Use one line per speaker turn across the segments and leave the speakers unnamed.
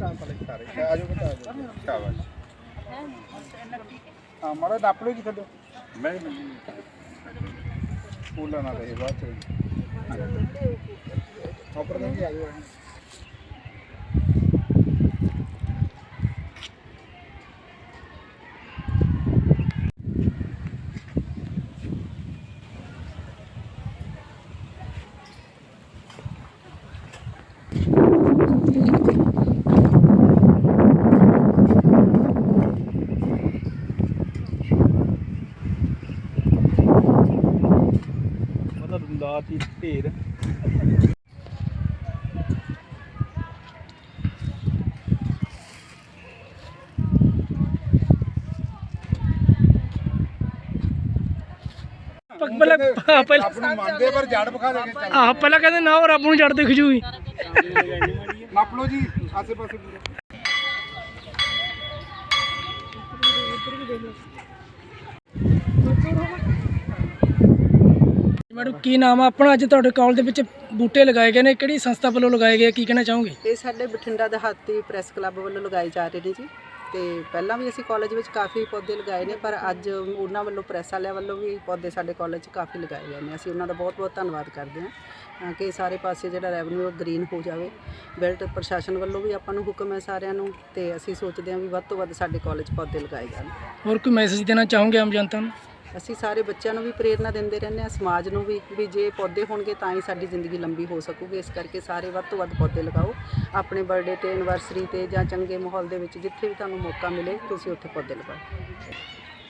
Staff ਵਾਲੇ ਸਾਰੇ ਆ ਜਾਓ ਬਤਾ ਦਿਓ ਸ਼ਾਬਾਸ਼। ਹਾਂ ਮਾੜਾ ਨੱਪ ਲਓ ਜੀ ਥੱਲੇ। ਮੈਂ ਵੀ ਮਤਲਬ ਲਾਤੀ ਢੇਰ
ਪਹਿਲਾਂ ਹਾਂ, ਪਹਿਲਾਂ
ਨੂੰ ਮੰਨਦੇ ਪਰ ਜੜ ਵਿਖਾ ਦੇ ਕੇ
ਆਹ ਪਹਿਲਾਂ ਕਹਿੰਦੇ ਨਾ ਉਹ ਰੱਬ ਨੂੰ ਜੜ ਦਿਖ ਜੂਗੀ।
ਨੱਪ ਲਓ ਜੀ ਆਸੇ ਪਾਸੇ ਪੂਰਾ
ਮੈਡਮ ਕੀ ਨਾਮ ਆ? ਆਪਣਾ ਅੱਜ ਤੁਹਾਡੇ ਕਾਲਜ ਦੇ ਵਿੱਚ ਬੂਟੇ ਲਗਾਏ ਗਏ ਨੇ। ਕਿਹੜੀ ਸੰਸਥਾ ਵੱਲੋਂ ਲਗਾਏ ਗਏ? ਕੀ ਕਹਿਣਾ ਚਾਹੋਗੇ?
ਇਹ ਸਾਡੇ ਬਠਿੰਡਾ ਦਿਹਾਤੀ ਪ੍ਰੈਸ ਕਲੱਬ ਵੱਲੋਂ ਲਗਾਏ ਜਾ ਰਹੇ ਨੇ ਜੀ। ਤੇ ਪਹਿਲਾਂ ਵੀ ਅਸੀਂ ਕਾਲਜ ਵਿੱਚ ਕਾਫੀ ਪੌਦੇ ਲਗਾਏ ਨੇ ਪਰ ਅੱਜ ਉਹਨਾਂ ਵੱਲੋਂ ਪ੍ਰੈਸ ਵਾਲਿਆਂ ਵੱਲੋਂ ਵੀ ਪੌਦੇ ਸਾਡੇ ਕਾਲਜ 'ਚ ਕਾਫੀ ਲਗਾਏ ਗਏ ਨੇ। ਅਸੀਂ ਉਹਨਾਂ ਦਾ ਬਹੁਤ-ਬਹੁਤ ਧੰਨਵਾਦ ਕਰਦੇ ਹਾਂ ਤਾਂ ਕਿ ਸਾਰੇ ਪਾਸੇ ਜਿਹੜਾ ਰੈਵਨਿਊ ਗ੍ਰੀਨ ਹੋ ਜਾਵੇ। ਬੈਲਟ ਪ੍ਰਸ਼ਾਸਨ ਵੱਲੋਂ ਵੀ ਆਪਾਂ ਨੂੰ ਹੁਕਮ ਹੈ ਸਾਰਿਆਂ ਨੂੰ ਤੇ ਅਸੀਂ ਸੋਚਦੇ ਹਾਂ ਵੀ ਵੱਧ ਤੋਂ ਵੱਧ ਸਾਡੇ ਕਾਲਜ ਪੌਦੇ ਲਗਾਏ ਜਾਣ।
ਹੋਰ ਕੋਈ ਮੈਸੇਜ ਦੇਣਾ ਚਾਹੋਗੇ ਆਮ ਜਨਤਾ ਨੂੰ?
ਅਸੀਂ ਸਾਰੇ ਬੱਚਿਆਂ ਨੂੰ ਵੀ ਪ੍ਰੇਰਨਾ ਦਿੰਦੇ ਰਹਿੰਦੇ ਹਾਂ ਸਮਾਜ ਨੂੰ ਵੀ ਵੀ ਜੇ ਪੌਦੇ ਹੋਣਗੇ ਤਾਂ ਹੀ ਸਾਡੀ ਜ਼ਿੰਦਗੀ ਲੰਬੀ ਹੋ ਸਕੂਗੀ। ਇਸ ਕਰਕੇ ਸਾਰੇ ਵੱਧ ਤੋਂ ਵੱਧ ਪੌਦੇ ਲਗਾਓ। ਆਪਣੇ ਬਰਥਡੇ ਤੇ ਐਨਵਰਸਰੀ ਤੇ ਜਾਂ ਚੰਗੇ ਮਾਹੌਲ ਦੇ ਵਿੱਚ ਜਿੱਥੇ ਵੀ ਤੁਹਾਨੂੰ ਮੌਕਾ ਮਿਲੇ ਤੁਸੀਂ ਉੱਥੇ ਪੌਦੇ ਲਗਾਓ।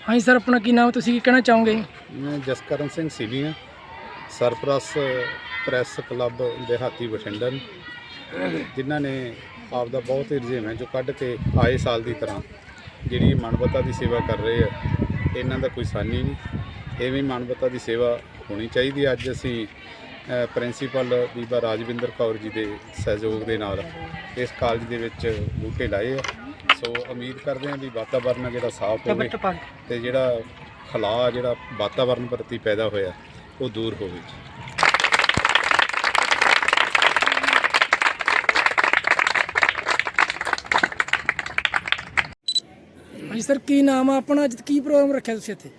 ਹਾਂਜੀ ਸਰ ਆਪਣਾ ਕੀ ਨਾਮ ਤੁਸੀਂ ਕੀ ਕਹਿਣਾ ਚਾਹੋਗੇ?
ਮੈਂ ਜਸਕਰਨ ਸਿੰਘ ਸੀਵੀ ਹਾਂ। ਸਰਪ੍ਰਸ ਪ੍ਰੈਸ ਕਲੱਬ ਦਿਹਾਤੀ ਬਠਿੰਡਾ ਜਿਨ੍ਹਾਂ ਨੇ ਆਪ ਦਾ ਬਹੁਤ ਹੀ ਰੁਝੇਵਾਂ ਹੈ ਜੋ ਕੱਢ ਕੇ ਆਏ ਸਾਲ ਦੀ ਤਰ੍ਹਾਂ ਜਿਹੜੀ ਮਾਨਵਤਾ ਦੀ ਸੇਵਾ ਕਰ ਰਹੇ ਆ ਇਹਨਾਂ ਦਾ ਕੋਈ ਸਾਨੀ ਨਹੀਂ। ਐਵੇਂ ਮਾਨਵਤਾ ਦੀ ਸੇਵਾ ਹੋਣੀ ਚਾਹੀਦੀ ਹੈ। ਅੱਜ ਅਸੀਂ ਅ, ਪ੍ਰਿੰਸੀਪਲ ਬੀਬਾ ਰਾਜਵਿੰਦਰ ਕੌਰ ਜੀ ਦੇ ਸਹਿਯੋਗ ਦੇ ਨਾਲ ਇਸ ਕਾਲਜ ਦੇ ਵਿੱਚ ਬੂਟੇ ਲਾਏ ਆ। ਸੋ ਉਮੀਦ ਕਰਦੇ ਹਾਂ ਵੀ ਵਾਤਾਵਰਨ ਆ ਜਿਹੜਾ ਸਾਫ਼ ਹੋਵੇ ਤੇ ਜਿਹੜਾ ਖਲਾਅ ਜਿਹੜਾ ਵਾਤਾਵਰਨ ਪ੍ਰਤੀ ਪੈਦਾ ਹੋਇਆ ਉਹ ਦੂਰ ਹੋਵੇ।
ਹਾਂਜੀ, ਸਰ, ਕੀ ਨਾਮ ਆ ਆਪਣਾ? ਅੱਜ ਕੀ ਪ੍ਰੋਗਰਾਮ ਰੱਖਿਆ ਤੁਸੀਂ ਇੱਥੇ?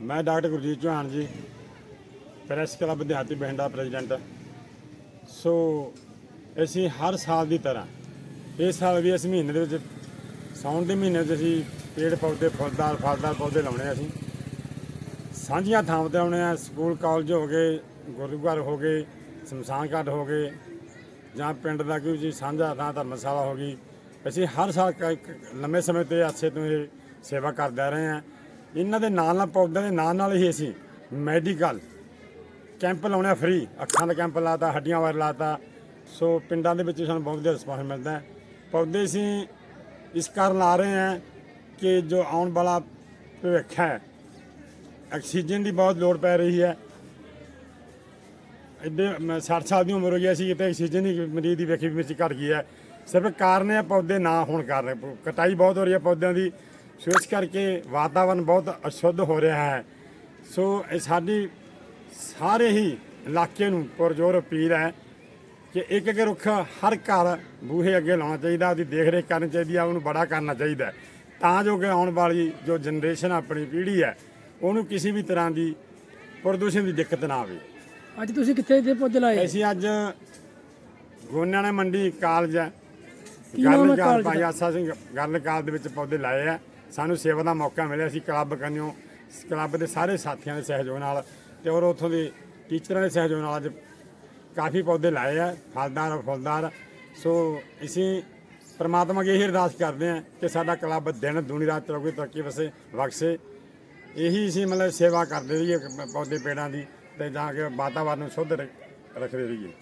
ਮੈਂ ਡਾਕਟਰ ਗੁਰਜੀਤ ਚੌਹਾਨ ਜੀ, ਪ੍ਰੈਸ ਕਲੱਬ ਦਿਹਾਤੀ ਬਹਿੰਡਾ ਪ੍ਰੈਜ਼ੀਡੈਂਟ। ਸੋ ਅਸੀਂ ਹਰ ਸਾਲ ਦੀ ਤਰ੍ਹਾਂ, ਇਸ ਸਾਲ ਵੀ ਅਸੀਂ ਮਹੀਨੇ ਦੇ ਵਿੱਚ, ਸਾਉਣ ਦੇ ਮਹੀਨੇ ਵਿੱਚ ਅਸੀਂ ਪੇੜ ਪੌਦੇ, ਫੁੱਲਦਾਰ, ਫਲਦਾਰ ਪੌਦੇ ਲਾਉਣੇ ਆ ਅਸੀਂ। ਸਾਂਝੀਆਂ ਥਾਵਾਂ ਤੇ ਆਉਣੇ ਆ, ਸਕੂਲ, ਕਾਲਜ ਹੋ ਗਏ ਗੁਰੂ ਹੋ ਗਏ, ਸ਼ਮਸ਼ਾਨ ਘਾਟ ਹੋ ਗਏ, ਜਾਂ ਪਿੰਡ ਦਾ ਕੋਈ ਜੀ ਸਾਂਝਾ ਥਾਂ ਧਰਮਸ਼ਾਲਾ ਹੋ ਗਈ। ਅਸੀਂ ਹਰ ਸਾਲ ਕ- ਲੰਮੇ ਸਮੇਂ ਤੇ ਆਸੇ ਤੋਂ ਇਹ ਸੇਵਾ ਕਰਦੇ ਰਹੇ ਹਾਂ ਇਹਨਾਂ ਦੇ ਨਾਲ ਨਾਲ ਪੌਦਿਆਂ ਦੇ ਨਾਲ ਨਾਲ ਹੀ ਅਸੀਂ ਮੈਡੀਕਲ ਕੈਂਪ ਲਾਉਣੇ ਫ੍ਰੀ ਅੱਖਾਂ ਦਾ ਕੈਂਪ ਲਾਤਾ, ਹੱਡੀਆਂ ਵਾਰ ਲਾਤਾ। ਸੋ ਪਿੰਡਾਂ ਦੇ ਵਿੱਚ ਸਾਨੂੰ ਬਹੁਤ ਵਧੀਆ ਰਿਸਪਾਂਸ ਮਿਲਦਾ ਪੌਦੇ ਅਸੀਂ ਇਸ ਕਾਰਨ ਲਾ ਰਹੇ ਹਾਂ ਕਿ ਜੋ ਆਉਣ ਵਾਲਾ ਭਵਿੱਖ ਹੈ ਆਕਸੀਜਨ ਦੀ ਬਹੁਤ ਲੋੜ ਪੈ ਰਹੀ ਹੈ। ਇੱਡੇ 60 ਸਾਲ ਦੀ ਉਮਰ ਹੋ ਗਈ ਅਸੀਂ ਕਿਤੇ ਆਕਸੀਜਨ ਦੀ ਮਰੀਜ਼ ਦੀ ਵੇਖੀ ਵਿੱਚ ਘਟ ਗਈ ਹੈ। ਸਿਰਫ ਕਾਰਨ ਹੈ ਪੌਦੇ ਨਾ ਹੋਣ ਕਾਰਨ। ਕਟਾਈ ਬਹੁਤ ਹੋ ਰਹੀ ਹੈ ਪੌਦਿਆਂ ਦੀ। ਸੋ ਇਸ ਕਰਕੇ ਵਾਤਾਵਰਨ ਬਹੁਤ ਅਸ਼ੁੱਧ ਹੋ ਰਿਹਾ ਹੈ। ਸੋ ਇਹ ਸਾਡੀ ਸਾਰੇ ਹੀ ਇਲਾਕੇ ਨੂੰ ਪੁਰਜੋਰ ਅਪੀਲ ਹੈ ਕਿ ਇੱਕ ਇੱਕ ਰੁੱਖ ਹਰ ਘਰ ਬੂਹੇ ਅੱਗੇ ਲਾਉਣਾ ਚਾਹੀਦਾ ਉਹਦੀ ਦੇਖ ਰੇਖ ਕਰਨੀ ਚਾਹੀਦੀ ਆ ਉਹਨੂੰ ਬੜਾ ਕਰਨਾ ਚਾਹੀਦਾ ਤਾਂ ਜੋ ਕਿ ਆਉਣ ਵਾਲੀ ਜੋ ਜਨਰੇਸ਼ਨ ਆਪਣੀ ਪੀੜ੍ਹੀ ਹੈ ਉਹਨੂੰ ਕਿਸੇ ਵੀ ਤਰ੍ਹਾਂ ਦੀ ਪ੍ਰਦੂਸ਼ਣ ਦੀ ਦਿੱਕਤ ਨਾ ਆਵੇ।
ਅੱਜ ਤੁਸੀਂ ਕਿੱਥੇ ਦੇ ਪੌਦੇ ਲਾਏ?
ਅਸੀਂ ਅੱਜ ਗੋਨਿਆਣਾ ਮੰਡੀ ਕਾਲਜ ਹੈ।
ਕੀ ਨਾਮ ਹੈ
ਗਰਲ ਕਾਲ
ਕਾਲਜ ਦਾ?
ਆਸਾ ਸਿੰਘ ਗਰਲ ਕਾਲ ਦੇ ਵਿੱਚ ਪੌਦੇ ਲਾਏ ਆ। ਸਾਨੂੰ ਸੇਵਾ ਦਾ ਮੌਕਾ ਮਿਲਿਆ ਅਸੀਂ ਕਲੱਬ ਕੰਨਿਓ ਕਲੱਬ ਦੇ ਸਾਰੇ ਸਾਥੀਆਂ ਦੇ ਸਹਿਯੋਗ ਨਾਲ ਤੇ ਔਰ ਉੱਥੋਂ ਦੇ ਟੀਚਰਾਂ ਦੇ ਸਹਿਯੋਗ ਨਾਲ ਅੱਜ ਕਾਫੀ ਪੌਦੇ ਲਾਏ ਆ, ਫਲਦਾਰ ਫੁੱਲਦਾਰ। ਸੋ ਅਸੀਂ ਪਰਮਾਤਮਾ ਅੱਗੇ ਇਹ ਅਰਦਾਸ ਕਰਦੇ ਹਾਂ ਕਿ ਸਾਡਾ ਕਲੱਬ ਦਿਨ ਦੂਣੀ ਰਾਤ ਚੌਕੀ ਤਰੱਕੀ ਵਸੇ, ਬਖਸ਼ੇ। ਇਹੀ ਅਸੀਂ ਮਤਲਬ ਸੇਵਾ ਕਰਦੇ ਰਹੀਏ ਪੌਦੇ, ਪੇੜਾਂ ਦੀ ਤੇ ਜਾਂ ਕਿ ਵਾਤਾਵਰਨ ਨੂੰ ਸ਼ੁੱਧ ਰ- ਰੱਖਦੇ ਰਹੀਏ।